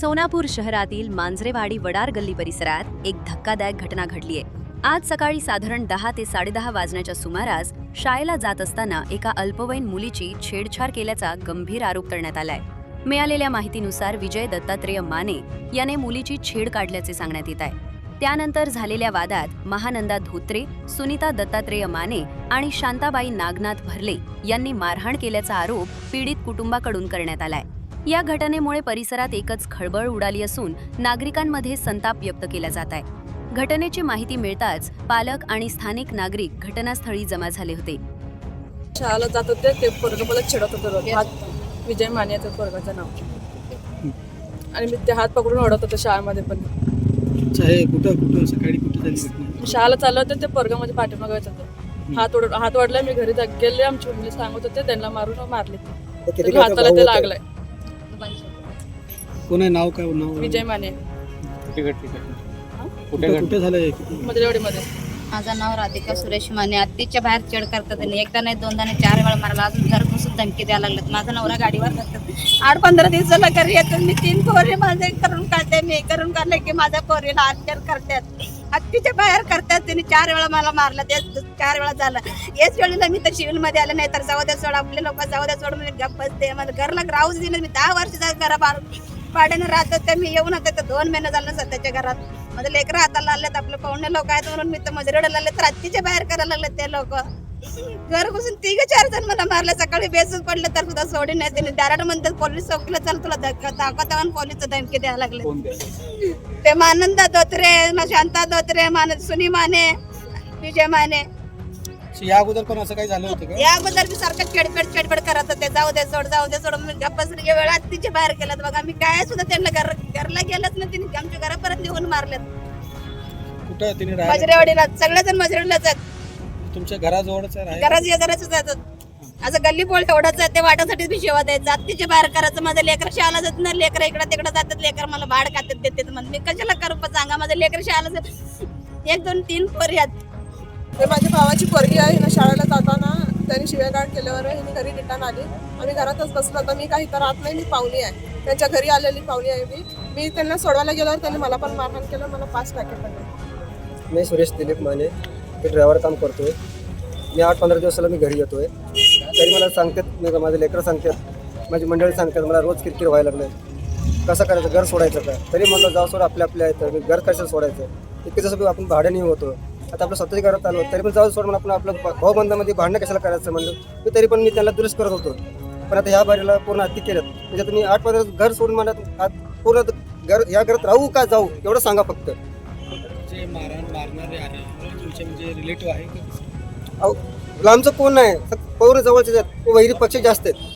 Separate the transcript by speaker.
Speaker 1: सोनापूर शहरातील मांजरेवाडी वडार गल्ली परिसरात एक धक्कादायक घटना घडली आहे. आज सकाळी साधारण दहा ते साडेदहा वाजण्याच्या सुमारास शाळेला जात असताना एका अल्पवयीन मुलीची छेडछाड केल्याचा गंभीर आरोप करण्यात आलाय. मिळालेल्या माहितीनुसार विजय दत्तात्रेय माने याने मुलीची छेड काढल्याचे सांगण्यात येत आहे. त्यानंतर झालेल्या वादात महानंदा धोत्रे सुनीता दत्तात्रेय माने आणि शांताबाई नागनाथ भरले यांनी मारहाण केल्याचा आरोप पीडित कुटुंबाकडून करण्यात आलाय. या घटनेमुळे परिसरात एकच खळबळ उडाली असून नागरिकांमध्ये संताप व्यक्त केला जात आहे. घटनेची माहिती मिळताच पालक आणि स्थानिक नागरिक घटनास्थळी जमा झाले होते.
Speaker 2: शाळेला जात होते ते पोरगं मला चिडत होतं रोज. हात विजय माने याचं पोरगाचं नाव. आणि मी ते हात पकडून ओढत होते शाळेमध्ये पण.
Speaker 3: अच्छा हे कुठं कुठं सकाळी कुठं झाली घटना?
Speaker 2: शाळेला चाललं होतं ते पोरगं माझ्या पाठीमागे येत होतं. हात ओढ हात ओढला मी घरी जा- गेले आमची मम्मी सांगत होते त्यांना मारून मारले. ते.
Speaker 3: किती
Speaker 2: त्याच्या हाताला ते लागलंय.
Speaker 3: कोण आहे? नाव काय? नाव
Speaker 2: विजय माने.
Speaker 3: कुठं किती
Speaker 2: मधुरेवाडीमध्ये
Speaker 4: माझं नाव राधिका सुरेश माने. अत्तीच्या बाहेर चढ करतात त्यांनी एकदा नाही दोनदा नाही चार वेळा मारला. अजून घर बसून धमकी द्यायला लागलेत माझा नवरा गाडीवर जातात आठ पंधरा दिवसाला घरी येतो मी तीन पोरे माझे करून काढते मी करून काढले की माझ्या पोरीला अत्यार करतात. अत्तीच्या बाहेर करतात. त्यांनी चार वेळा मला मारलं. ते चार वेळा झालं. याच वेळेला मी तर सिव्हिलमध्ये आले नाही तर जाऊ द्या सोड. आपले लोक जाऊ द्या सोड. म्हणजे गप्प बसते मला घरला राहूच दिलं मी दहा वर्ष घरा भाड्यानं राहत होते मी येऊन होते तर दोन महिने झालं सध्याच्या घरात. माझे लेकरं हाताला आलेत आपले पाहुणे लोक आहेत म्हणून मी तर मजुरीला आले तर रात्रीच्या बाहेर करायला लागले ते लोक. घर बसून तिघ चार जण मला मारले सकाळी बेसूच पडले तर सुद्धा सोडी नाही त्यांनी डायरेक्ट म्हणतात पोलीस चौकीला चल तुला धक्का दाखवता पोलीस धमकी द्यायला लागले. ते मानंदा धोत्रे शांता धोत्रे मान सुनी माने विजय माने.
Speaker 3: या अगोदर पण असं काही झालं होतं का?
Speaker 4: या अगोदर मी सारखं चेडपेड चेडपेड करत होते. जाऊ दे सोड जाऊ दे सोड. मी गप्पच वेळात तिचे बाहेर केलं बघा मी काय सुद्धा त्यांना घर घरला गेलंच नाही. तिने आमच्या घरापर्यंत येऊन मारलेत.
Speaker 3: कुठं तिने राहायला?
Speaker 4: मजरेवाडीला. सगळेजण मजरेवाडीलाच आहेत.
Speaker 3: तुमच्या घराजवळच आहे राहायला?
Speaker 4: घराच शेजारच जातात असं गल्ली बोल एवढंच आहे. ते वाटासाठी मी शेवा द्यायचं. जातीचे बाहेर करायचं. माझं लेकर शाळा जात ना लेकर इकडं तिकडं जातात. लेकर मला भाड खात्यात देते म्हणून मी कशाला करू? पण सांगा माझं लेकर शाळा जात एक दोन तीन पोरी आहेत.
Speaker 2: हे माझ्या भावाची पोरगी आहे ना शाळेला जाताना त्यांनी शिवेगाळ केल्यावर हिने घरी रिटर्न आली. आम्ही घरातच बसलो. आता मी काही तर राहत नाही मी पाहुणी आहे. त्यांच्या घरी आलेली पाहुणी आहे मी. मी त्यांना सोडवायला गेल्यावर त्यांनी मला पण मारहाण केलं मला पाच पॅकेट पडले.
Speaker 5: मी सुरेश दिलीप माने. मी ड्रायव्हर काम करतोय. मी आठ पंधरा दिवसाला मी घरी येतोय. तरी मला सांगतात मी माझे लेकरं सांगतात माझी मंडळी सांगतात मला रोज किरकिर व्हायला लागले कसं करायचं घर सोडायचं का? तरी म्हणलं जाऊ सोड आपल्या आपल्या आहेत मी घर कसं सोडायचं? इतके जसं आपण भाड्याने होतो. आता आपल्या स्वतःच्या घरात आलो तरी पण जाऊ सोड म्हणून आपण आपलं भाऊबंधामध्ये भांडणं कशाला करायचं म्हणलं? मी तरी पण मी त्याला दुरुस्त करत होतो. पण आता ह्या बारीला पूर्ण हत्ती केल्यात म्हणजे आता मी आठ पंधरा घर सोडून मला आत पूर्ण घर या घरात राहू का जाऊ एवढं सांगा फक्त.
Speaker 3: जे मारहाण मारणारे आहे तुमचे म्हणजे रिलेटिव्ह आहे
Speaker 5: अहो, लांबचं कोण नाही पौर जवळचे वैरी पक्ष जास्त आहेत.